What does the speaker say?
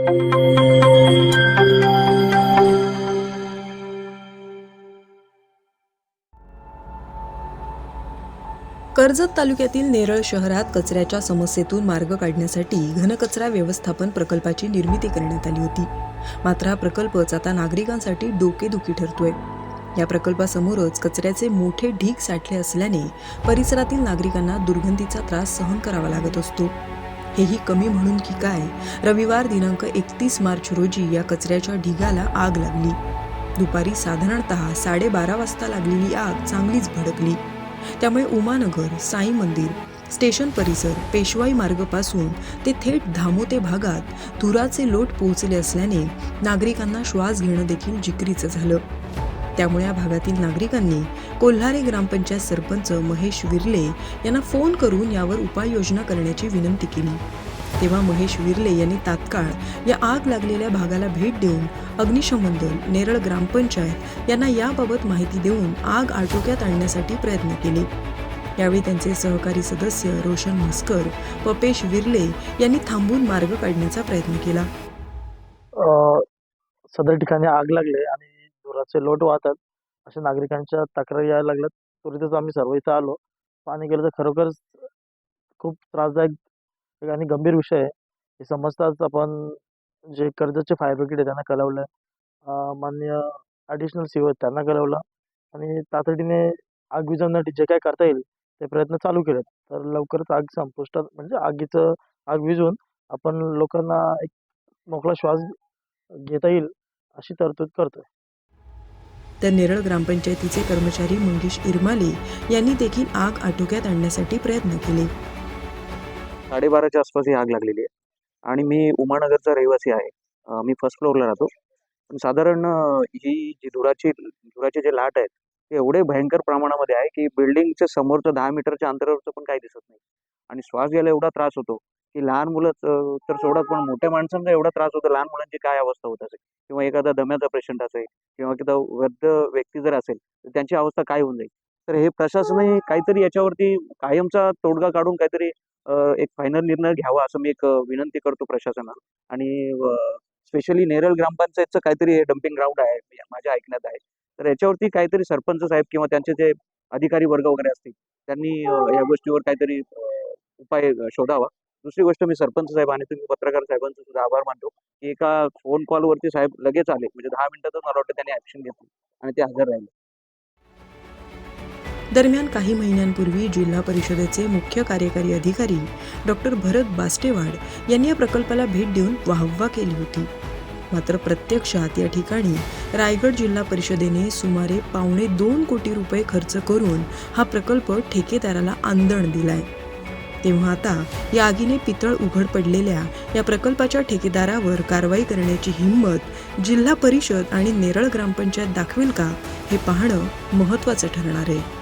कर्जत तालुक्यातील नेरळ शहरात कचऱ्याच्या समस्येतून मार्ग काढण्यासाठी घनकचरा व्यवस्थापन प्रकल्पाची निर्मिती करण्यात आली होती. मात्र हा प्रकल्पच आता नागरिकांसाठी डोकेदुखी ठरतोय. या प्रकल्पासमोरच कचऱ्याचे मोठे ढीग साठले असल्याने परिसरातील नागरिकांना दुर्गंधीचा त्रास सहन करावा लागत असतो. हेही कमी म्हणून की काय रविवार दिनांक एकतीस मार्च रोजी या कचऱ्याच्या ढिगाला आग लागली. दुपारी साधारणतः साडेबारा वाजता लागलेली आग चांगलीच भडकली. त्यामुळे उमानगर साई मंदिर स्टेशन परिसर पेशवाई मार्गपासून ते थेट धामोते भागात धुराचे लोट पोहोचले असल्याने नागरिकांना श्वास घेणं देखील जिकरीचं झालं. त्यामुळे या भागातील नागरिकांनी कोल्हारे ग्रामपंचायत सरपंच महेश विर्ले यांना फोन करून यावर उपाययोजना करण्याची विनंती केली. तेव्हा महेश विर्ले यांनी तात्काळ या आग लागलेल्या भागाला भेट देऊन अग्निशमन दल नेरळ ग्रामपंचायत यांना याबाबत माहिती देऊन आग आटोक्यात आणण्यासाठी प्रयत्न केले. यावेळी त्यांचे सहकारी सदस्य रोशन म्हस्कर पपेश विर्ले यांनी थांबून मार्ग काढण्याचा प्रयत्न केला. सदर ठिकाणी आग लागले आणि धुराचे लोट वाहतात. अशा नागरिकांच्या तक्रारी यायला लागल्यात. त्वरितच आम्ही सर्व इथं आलो. पाणी गेलं तर खरोखरच खूप त्रासदायक आणि गंभीर विषय आहे. हे समजताच आपण जे कर्जतचे फायर ब्रिगेड आहे त्यांना कळवलं मान्य माननीय ॲडिशनल सी ओ त्यांना कळवलं. आणि तातडीने आग विझवण्यासाठी जे काय करता येईल ते प्रयत्न चालू केलेत. तर लवकरच आग संपुष्टात म्हणजे आगीचं आग विजवून आपण लोकांना एक मोकळा श्वास घेता येईल अशी तरतूद करतोय. तर नेरळ ग्रामपंचायतीचे कर्मचारी मंगेश इरमाले यांनी देखील आग आटोक्यात आणण्यासाठी प्रयत्न केले. साडेबाराच्या आसपास ही आग लागलेली आहे. आणि मी उमानगरचा रहिवासी आहे. मी फर्स्ट फ्लोअरला राहतो. पण साधारण ही जी धुराची धुराचे जे लाट आहेत ते एवढे भयंकर प्रमाणामध्ये आहे की बिल्डिंगच्या समोरचं दहा मीटरच्या अंतरावरचं पण काही दिसत नाही. आणि श्वास घ्यायला एवढा त्रास होतो. की लहान मुलं तर सोडत पण मोठ्या माणसांना एवढा त्रास होतो लहान मुलांची काय अवस्था होत असेल? किंवा एखादा दम्याचा पेशंट असेल किंवा एखादा वृद्ध व्यक्ती जर असेल तर त्यांची अवस्था काय होऊन जाईल? तर हे प्रशासनाने काहीतरी याच्यावरती कायमचा तोडगा काढून काहीतरी एक फायनल निर्णय घ्यावा असं मी एक विनंती करतो प्रशासनाला. आणि स्पेशली नेरल ग्रामपंचायतचं काहीतरी डम्पिंग ग्राउंड आहे माझ्या ऐकण्यात आहे. तर याच्यावरती काहीतरी सरपंच साहेब किंवा त्यांचे जे अधिकारी वर्ग वगैरे असतील त्यांनी या गोष्टीवर काहीतरी उपाय शोधावा. दुसरी गोष्ट मी सरपंच साहेब आणि तुम्ही पत्रकार साहेबांचा सुद्धा आभार मानतो की एका फोन कॉलवरती साहेब लगेच आले. म्हणजे दहा मिनिटातच मला वाटतं त्यांनी ऍक्शन घेतली आणि ते हजर राहिले. दरम्यान काही महिन्यांपूर्वी जिल्हा परिषदेचे मुख्य कार्यकारी अधिकारी डॉक्टर भरत बास्टेवाड यांनी या प्रकल्पाला भेट देऊन वाहवा केली होती. मात्र प्रत्यक्षात या ठिकाणी रायगड जिल्हा परिषदेने सुमारे पावणे दोन कोटी रुपये खर्च करून हा प्रकल्प ठेकेदाराला आंदण दिलाय. तेव्हा आता या आगीने पितळ उघड पडलेल्या या प्रकल्पाच्या ठेकेदारावर कारवाई करण्याची हिंमत जिल्हा परिषद आणि नेरळ ग्रामपंचायत दाखवेल का हे पाहणं महत्त्वाचं ठरणार आहे.